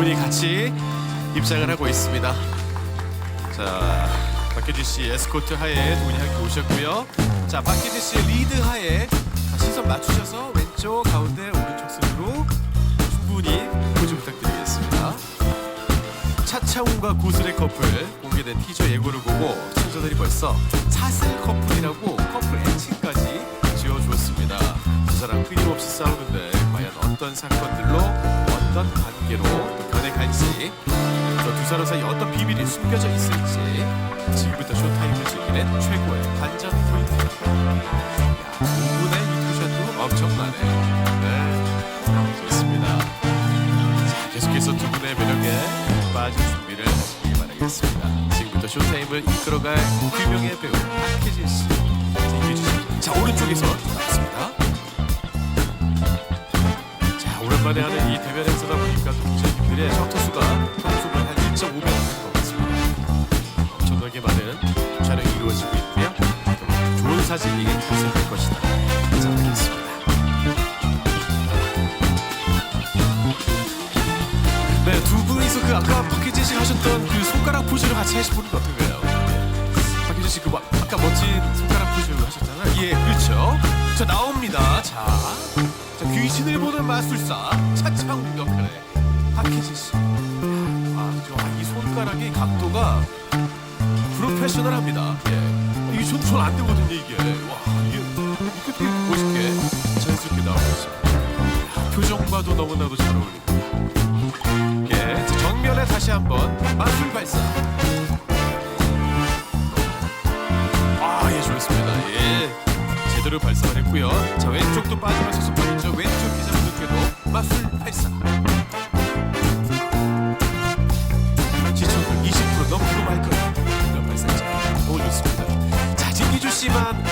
분이 같이 입장을 하고 있습니다. 자, 박혜진 씨 에스코트 하에 두 분이 함께 오셨고요. 자, 박혜진 씨의 리드 하에 자, 시선 맞추셔서 왼쪽, 가운데, 오른쪽 순으로 충분히 포즈 부탁드리겠습니다. 차차훈과 고슬의 커플 공개된 티저 예고를 보고 시청자들이 벌써 사슬 커플이라고 커플 애칭까지 지어주었습니다. 두 사람 끊임없이 싸우는데 과연 어떤 사건들로 어떤 관계로 또 변해갈지 또두 사람 사이 어떤 비밀이 숨겨져 있을지 지금부터 쇼타임을 즐기는 최고의 관전 포인트. 야, 두 분의 유튜션도 엄청나네요. 네, 좋습니다. 자, 계속해서 두 분의 매력에 빠질 준비를 하시기 바라겠습니다. 지금부터 쇼타임을 이끌어갈 유명의 배우 박혜진 씨. 자, 오른쪽에서 오랜만에 하는 이 대면 행사다 보니까 또 기자님들의 셔터수가 평소보다 한 1.5배가 되는 것 같습니다. 엄청나게 많은 촬영이 이루어지고 있고요. 또 좋은 사진이 탄생될 것이다. 예상하겠습니다. 네, 두 분이서 그 아까 박혜진 씨가 하셨던 그 손가락 포즈를 같이 해보는 거 어떤가요? 박혜진 씨그 아까 멋진 손가락 포즈 하셨잖아요. 예, 그렇죠. 자 나옵니다. 자, 자 귀신을 보는 마술사 차창욱 역할의 박혜진 씨. 아, 그죠. 아, 이 손가락의 각도가 프로페셔널합니다. 예. 이게 손안 되거든요 이게. 와, 이게 이렇게 되게 멋있게 자연스럽게 나오고 있어요. 야, 표정과도 너무나도 잘 어울리고. 예, 자, 정면에 다시 한번 마술 발사. 아, 예, 좋습니다. 예, 제대로 발사를 했고요. 자, 왼쪽도 빠지면서 스 포이죠. 왼쪽 기자 분들께도 마술 발사. 시청률 20% 넘기고 말 거예요. 발사자. 너무 좋습니다. 자, 진기주 씨만